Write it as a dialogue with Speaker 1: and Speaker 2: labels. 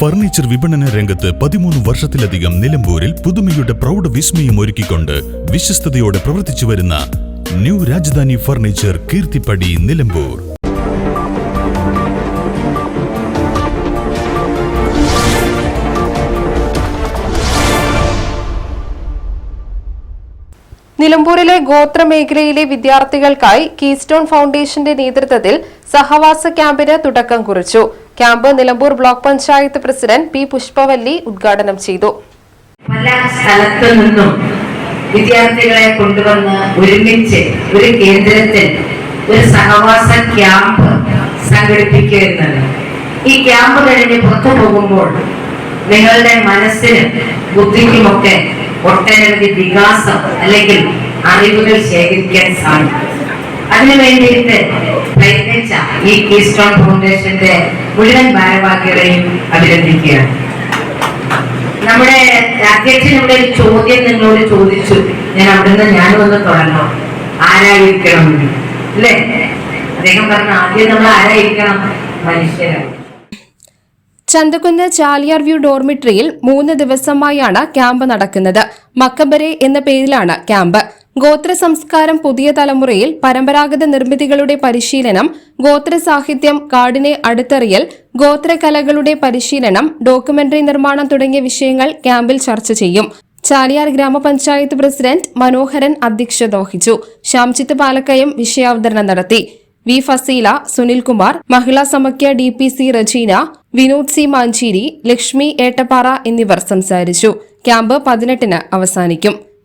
Speaker 1: Furniture വിപണന രംഗത്ത് പതിമൂന്ന് വർഷത്തിലധികം നിലമ്പൂരിൽ പുതുമയുടെ പ്രൗഢ വിസ്മയം ഒരുക്കിക്കൊണ്ട് വിശ്വസ്തയോടെ പ്രവർത്തിച്ചു വരുന്ന ന്യൂ രാജധാനി ഫർണിച്ചർ കീർത്തിപ്പടി നിലമ്പൂർ.
Speaker 2: നിലമ്പൂരിലെ ഗോത്ര മേഖലയിലെ വിദ്യാർത്ഥികൾക്കായി കീസ്റ്റോൺ ഫൗണ്ടേഷന്റെ നേതൃത്വത്തിൽ സഹവാസ ക്യാമ്പിന് തുടക്കം കുറിച്ചു. Camp Nilambur block panchayat president P Pushpavalli ഉദ്ഘാടനം ചെയ്തു.
Speaker 3: പല സ്ഥലത്തു നിന്നും വിദ്യാർത്ഥികളെ കൊണ്ടുവന്ന് ഒരുമിച്ച് ഒരു കേന്ദ്രത്തിൽ ഒരു സഹവാസ ക്യാമ്പ് സംഘടിപ്പിക്കുക എന്നത് ഈ ക്യാമ്പ് കഴിഞ്ഞ് പുറത്തു പോകുമ്പോൾ നിങ്ങളുടെ മനസ്സിനും ബുദ്ധിക്കുമൊക്കെ ഒട്ടനവധി വികാസം അല്ലെങ്കിൽ അറിവുകൾ ശേഖരിക്കാൻ സാധിക്കും. അതിനു വേണ്ടിയിട്ട് പ്രയത്നിച്ച ഈ കീസ്റ്റോൺ ഫൗണ്ടേഷന്റെ മുഴുവൻ ഭാരവാഹികളെയും അഭിനന്ദിക്കുകയാണ്. നമ്മുടെ അധ്യക്ഷൻ ഒരു ചോദ്യം നിങ്ങളോട് ചോദിച്ചു. ഞാൻ അവിടുന്ന് ഞാനും ഒന്ന് തുടങ്ങണം. ആരായിരിക്കണം. അല്ലേ? അദ്ദേഹം പറഞ്ഞ ആദ്യം നമ്മൾ ആരായിരിക്കണം? മനുഷ്യരാണ്.
Speaker 2: ചന്തകുന്ന് ചാലിയാർ വ്യൂ ഡോർമിട്രിയിൽ മൂന്ന് ദിവസമായാണ് ക്യാമ്പ് നടക്കുന്നത്. മക്കബരെ എന്ന പേരിലാണ് ക്യാമ്പ്. ഗോത്ര സംസ്കാരം പുതിയ തലമുറയിൽ പരമ്പരാഗത നിർമ്മിതികളുടെ പരിശീലനം ഗോത്ര സാഹിത്യം കാടിനെ അടുത്തറിയൽ ഗോത്രകലകളുടെ പരിശീലനം ഡോക്യുമെന്ററി നിർമ്മാണം തുടങ്ങിയ വിഷയങ്ങൾ ക്യാമ്പിൽ ചർച്ച ചെയ്യും. ചാലിയാർ ഗ്രാമപഞ്ചായത്ത് പ്രസിഡന്റ് മനോഹരൻ അധ്യക്ഷത വഹിച്ചു ശ്യാംജിത്ത് പാലക്കയം വിഷയാവതരണം നടത്തി. V Faseela Sunilkumar Mahila Samakhya D P C Rajeena Vinod C Mancheri Lakshmi Ettappara എന്നിവർ സംസാരിച്ചു. ക്യാമ്പ് പതിനെട്ടിന് അവസാനിക്കും.